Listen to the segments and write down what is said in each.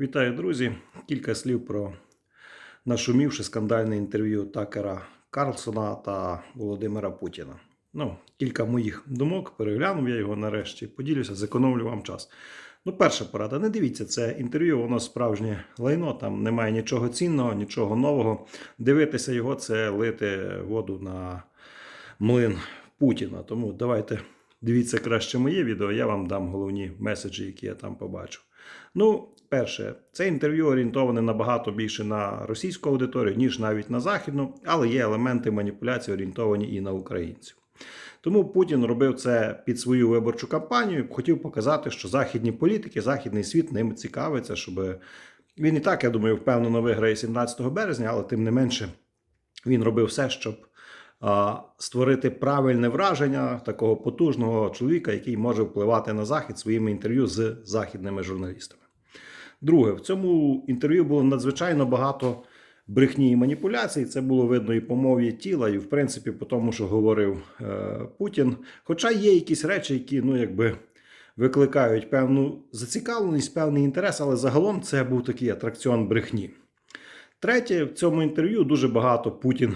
Вітаю, друзі! Кілька слів про нашумівше скандальне інтерв'ю Такера Карлсона та Володимира Путіна. Ну, кілька моїх думок, переглянув я його нарешті, поділюся, зекономлю вам час. Ну, перша порада, не дивіться це інтерв'ю, воно справжнє лайно, там немає нічого цінного, нічого нового. Дивитися його це лити воду на млин Путіна. Тому давайте дивіться краще моє відео, я вам дам головні меседжі, які я там побачу. Ну, перше, це інтерв'ю орієнтоване набагато більше на російську аудиторію, ніж навіть на західну, але є елементи маніпуляції орієнтовані і на українців. Тому Путін робив це під свою виборчу кампанію, хотів показати, що західні політики, західний світ ним цікавиться, щоб він і так, я думаю, впевнено виграє 17 березня, але тим не менше він робив все, щоб створити правильне враження такого потужного чоловіка, який може впливати на захід своїми інтерв'ю з західними журналістами. Друге, в цьому інтерв'ю було надзвичайно багато брехні і маніпуляцій. Це було видно і по мові тіла, і в принципі по тому, що говорив е, Путін. Хоча є якісь речі, які ну якби викликають певну зацікавленість, певний інтерес, але загалом це був такий атракціон брехні. Третє, в цьому інтерв'ю дуже багато Путін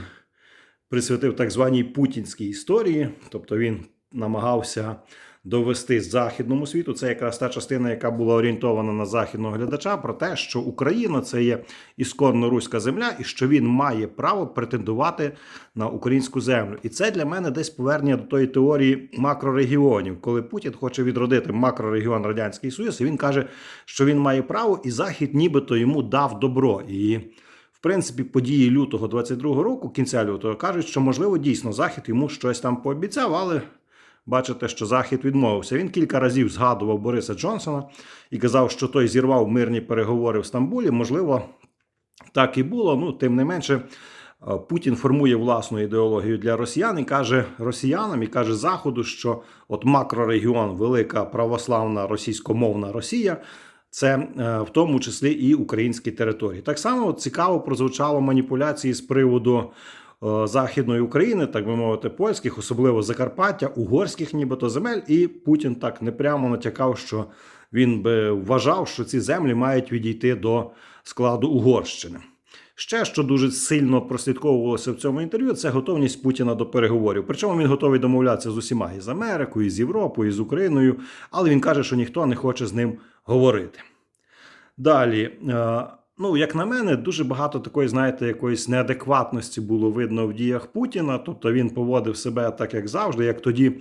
присвятив так званій путінській історії, тобто він намагався довести західному світу. Це якраз та частина, яка була орієнтована на західного глядача, про те, що Україна це є ісконно руська земля, і що він має право претендувати на українську землю. І це для мене десь повернення до тої теорії макрорегіонів, коли Путін хоче відродити макрорегіон Радянський Союз, і він каже, що він має право, і Захід нібито йому дав добро. І принципі, події лютого 22-го року, кінця лютого, кажуть, що можливо дійсно захід йому щось там пообіцяв, але бачите, що захід відмовився. Він кілька разів згадував Бориса Джонсона і казав, що той зірвав мирні переговори в Стамбулі. Можливо, так і було. Ну, тим не менше, е, Путін формує власну ідеологію для росіян і каже росіянам і каже Заходу, що от макрорегіон, велика православна російськомовна Росія. Це е, в тому числі і українські території. Так само цікаво прозвучало маніпуляції з приводу е, Західної України, так би мовити, польських, особливо Закарпаття, угорських, нібито земель. І Путін так непрямо натякав, що він би вважав, що ці землі мають відійти до складу Угорщини. Ще що дуже сильно прослідковувалося в цьому інтерв'ю, це готовність Путіна до переговорів. Причому він готовий домовлятися з усіма і з Америкою, і з Європою, і з Україною, але він каже, що ніхто не хоче з ним говорити. Далі, е, ну, як на мене, дуже багато такої, знаєте, якоїсь неадекватності було видно в діях Путіна. Тобто він поводив себе так, як завжди, як тоді.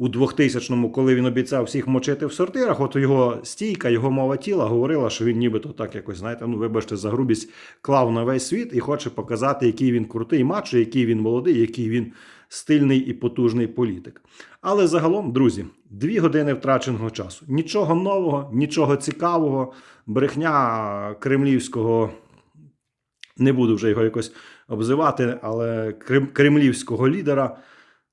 У 2000-му, коли він обіцяв всіх мочити в сортирах, от його стійка, його мова тіла говорила, що він нібито так якось, знаєте, ну вибачте за грубість, клав на весь світ і хоче показати, який він крутий мачо, який він молодий, який він стильний і потужний політик. Але загалом, друзі, дві години втраченого часу. Нічого нового, нічого цікавого, брехня кремлівського. Не буду вже його якось обзивати, але крем- кремлівського лідера.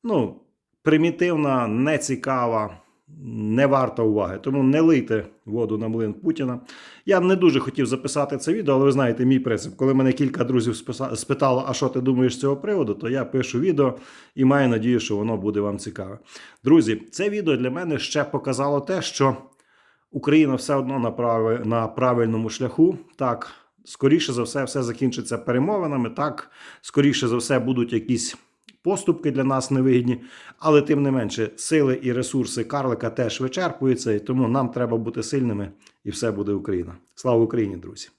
Ну, примітивна, нецікава, не варта уваги. Тому не лийте воду на млин Путіна. Я не дуже хотів записати це відео, але ви знаєте мій принцип. Коли мене кілька друзів спитало, а що ти думаєш з цього приводу, то я пишу відео і маю надію, що воно буде вам цікаве. Друзі, це відео для мене ще показало те, що Україна все одно на, прави, на правильному шляху. Так, скоріше за все, все закінчиться перемовинами. Так, скоріше за все, будуть якісь поступки для нас невигідні, але тим не менше, сили і ресурси Карлика теж вичерпуються, і тому нам треба бути сильними, і все буде Україна. Слава Україні, друзі!